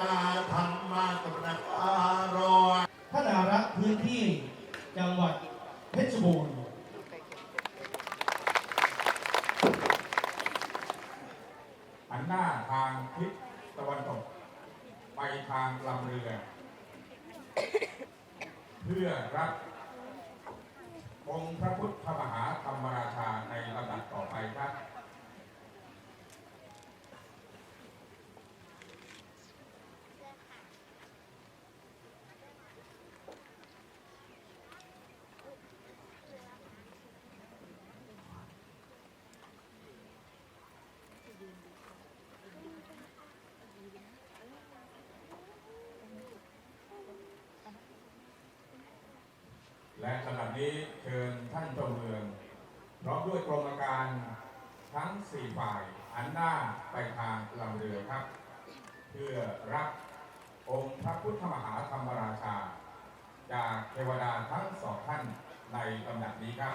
ตาธรรมาตุนการอยท่านอารักพื้นที่จังหวัดเพชรบูรณ์ หันหน้าทางทิศตะวันตก ไปทางลำเรือ เพื่อรับองค์พระพุทธมหาธรรมราชาในลำดับต่อไปครับ และ ขณะนี้เชิญท่านเจ้าเมืองพร้อมด้วยกรมการทั้งสี่ฝ่ายหันหน้าไปทางลำเรือครับ เพื่อรับองค์พระพุทธมหาธรรมราชา จากเทวดาทั้งสองท่านในลำดับนี้ครับ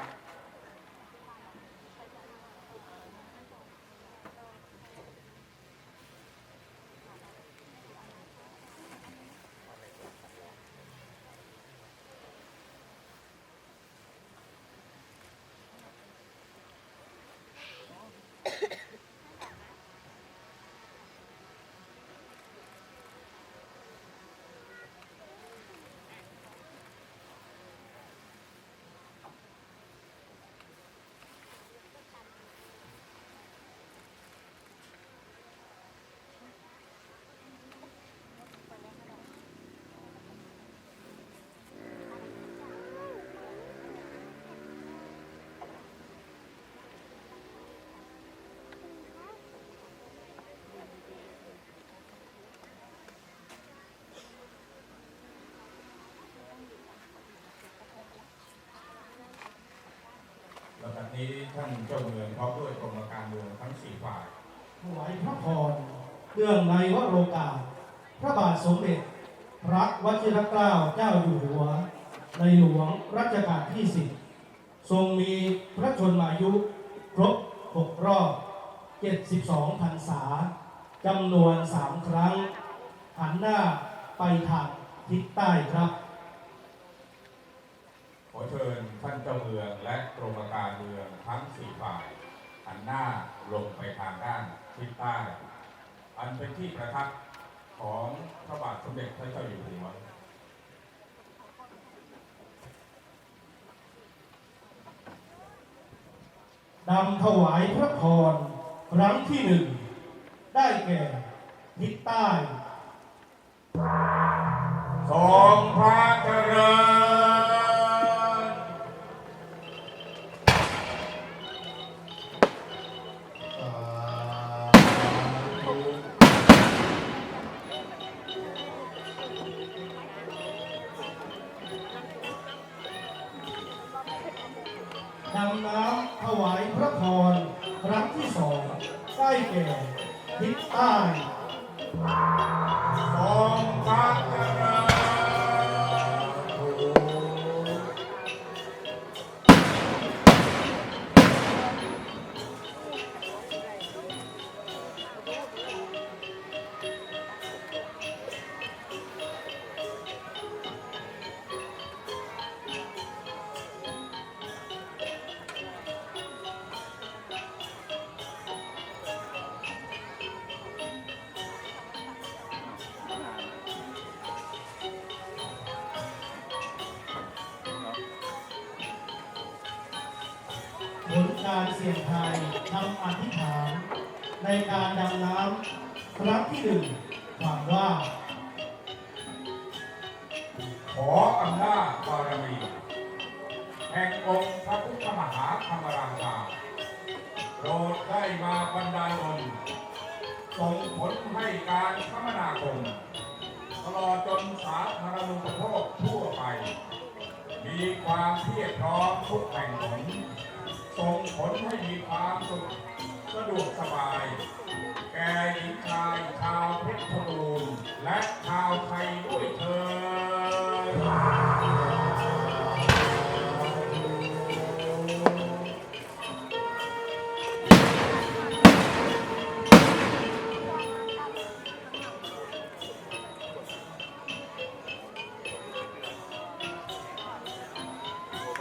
นี้ท่านเจ้าเมืองพร้อมด้วยกรมการเมืองทั้งสี่ฝ่ายถวายพระพรเนื่องในวโรกาสพระบาทสมเด็จ พระวชิรเกล้าเจ้าอยู่หัว ในหลวงรัชกาลที่สิบทรงมีพระชนมายุครบ6รอบ72พรรษาจำนวน3ครั้ง หันหน้าไปทางทิศใต้ครับ ขอเชิญท่านเจ้าเมืองและกรมการ หน้าลงไปทางด้านทิศใต้ อันเป็นที่ประทับของพระบาทสมเด็จพระเจ้าอยู่หัวนำถวายพระพรครั้งที่หนึ่ง ได้แก่ทิศใต้ทรงพระเจริญ นำน้ำถวายพระพรครั้งที่สองได้แก่ทิศใต้สองพระเจริญ การเสี่ยงทายทำอธิษฐาน ในการดำน้ำครั้งที่หนึ่งความว่า ขออำนาจบารมีแห่งองค์พระพุทธมหาธรรมราชาโปรดได้มาบรรดาลนส่งผลให้การคมนาคมตลอดจนสาธารณูปโภคทั่วไป มีความเพียรพร้อมทุกแห่งหนส่ง ความสุขสะดวกสบาย แก่หญิงชายชาวเพชรบูรณ์และชาวไทยด้วยเถิด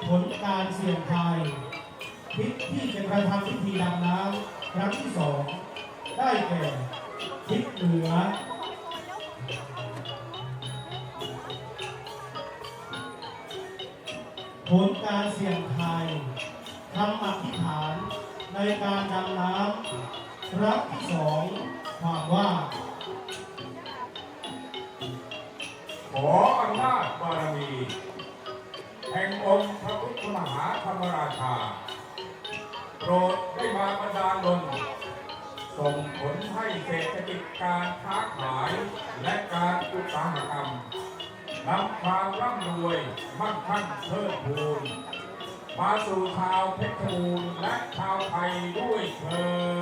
ผลการเสี่ยงทาย ทิศที่จะกระทำพิธีดำน้ำครั้งที่สองได้แก่ทิศเหนือผลการเสี่ยงทายทำอธิษฐานในการดำน้ำครั้งที่สองความว่า ขออำนาจบารมี แห่งองค์พระพุทธมหาธรรมราชา โปรดให้มาบรรดาลนส่งผลให้เศรษฐกิจการค้าขายและการอุตสาหกรรมนำความร่ำรวยมั่งคั่งเพิ่มพูนมาสู่ชาวเพชรบูรณ์และชาวไทยด้วยเธอ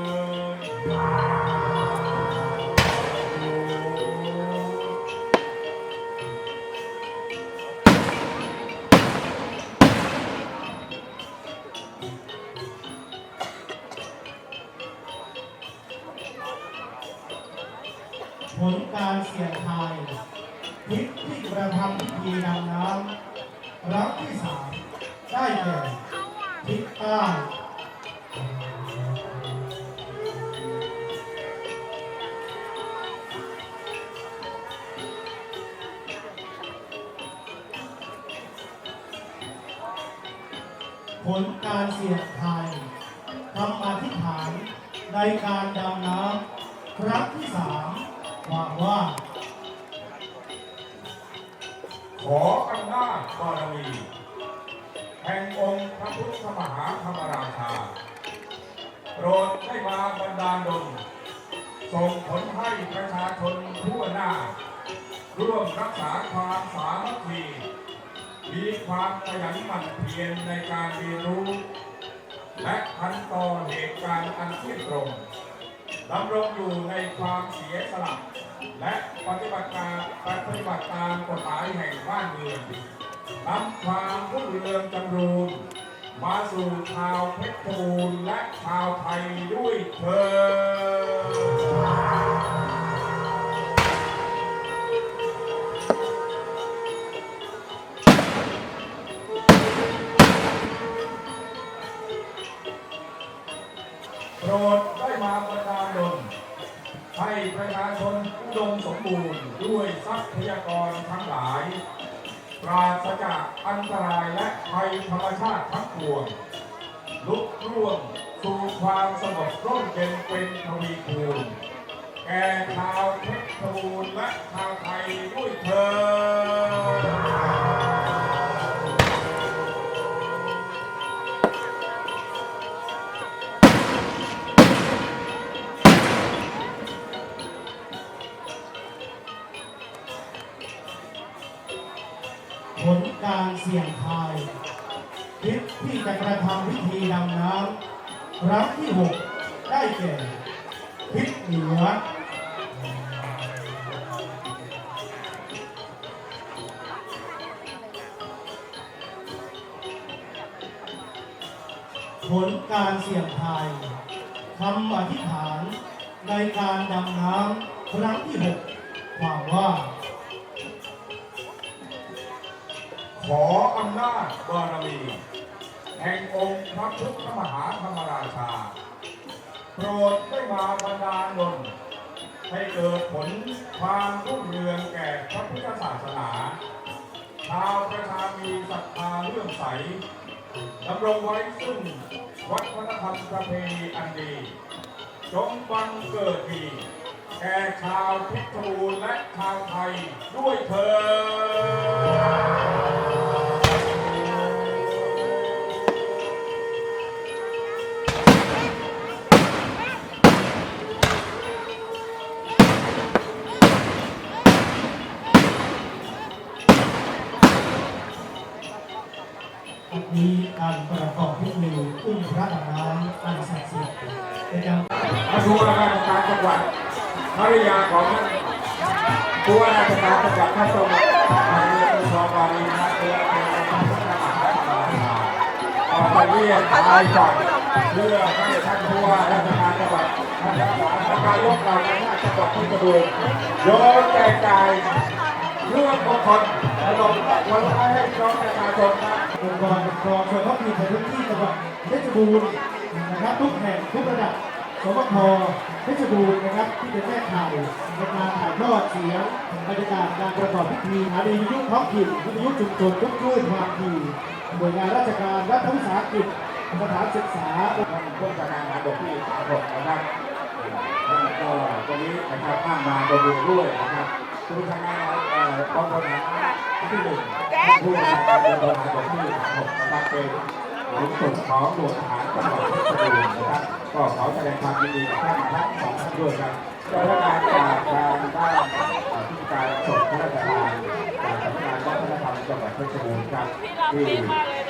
ดำน้ำครั้งที่สามได้แก่ทิศใต้ผลการเสี่ยงทายทำอธิษฐานในการดำน้ำครั้งที่สามความว่า ขออำนาจบารมีแห่งองค์พระพุทธมหาธรรมราชาโปรดได้มาบรรดาลดลส่งผลให้ประชาชนทั่วหน้า ร่วมรักษาความสามัคคีมีความขยันหมั่นเพียรในการเรียนรู้ และพันต่อเหตุการณ์อันเที่ยงตรงดำรงอยู่ในความเสียสละ และปฏิบัติการปฏิบัติตามกฎหมายแห่งบ้านเมืองนำความรุ่งเรืองจำรูนมาสู่ชาวเพชรบูรณ์และชาวไทยด้วยเถิดโปรดได้มา ประชาชนอุดมสมบูรณ์ด้วยทรัพยากรทั้งหลาย ปราศจากอันตรายและภัยธรรมชาติทั้งปวงลุกร่วงสู่ความสงบร่มเย็นเป็นทวีคูณแแก่ชาวเพชรบู 6ได้แก่ทิศเหนือผลการเสี่ยงทายคำอธิษฐานในการดำน้ำครั้งที่6ความว่า ขออำนาจบารมี แห่งองค์พระพุทธมหาธรรมราชา โปรดได้มาบรรดาลดลให้เกิดผลความรุ่งเรืองแก่พระพุทธศาสนา ชาวประชามีศรัทธาเลื่อมใสดำรงไว้ซึ่งวัฒนธรรมประเพณีอันดี จงบังเกิดดี แก่ชาวพชรบูรณ์และชาวไทยด้วยเธอ เป็นการมาดูราชการจังหวัดภริยาของผู้ว่าราชการจังหวัดท่านจังหวัดนายกชวารีนะเพื่อเป็นพระพุทธมหาธรรมราชาออกไปเรียกทายฝั่งเพื่อให้ท่านผู้ว่าราชการจังหวัดท่านกาการยกเราในหน้าจังหวัดที่กระดูกโยนแจกจ่ายเรื่องมงคลขนมวันละให้พี่น้องประชาชนนะองค์กรปกครองส่วนท้องถิ่นในพื้นที่จังหวัดเพชรบูรณ์นะครับทุกแห่งทุกระดับ สวพเพชรบูรณ์นะครับที่เป็นแม่ข่าวในการถ่ายทอดเสียงบรรยากาศการประกอบพิธีสถานีวิทยุท้องถิ่นวิทยุชุมชนทุกคลื่นความถี่หน่วยงานราชการรัฐวิสาหกิจสถานศึกษาท่านผู้จัดการงานบทที่สามหกนะครับแล้วก็ตรงนี้นะครับข้ามมาบนด้วยนะครับผู้จัดการงานเอ่อกองพลทหารที่หนึ่งท่านผู้จัดการบนงานบทที่สามหกนะครับเป็น หลวงสุดของหน่วยทหารจังหวัดเพชรบูรณ์นะครับก็ขอแสดงความยินดีกับท่านทั้งสองท่านด้วยครับเจ้าพนักงานจากทางด้านเอ่อผู้การส่งพระราชทานจากสำนักงานวัฒนธรรมจังหวัดเพชรบูรณ์ครับที่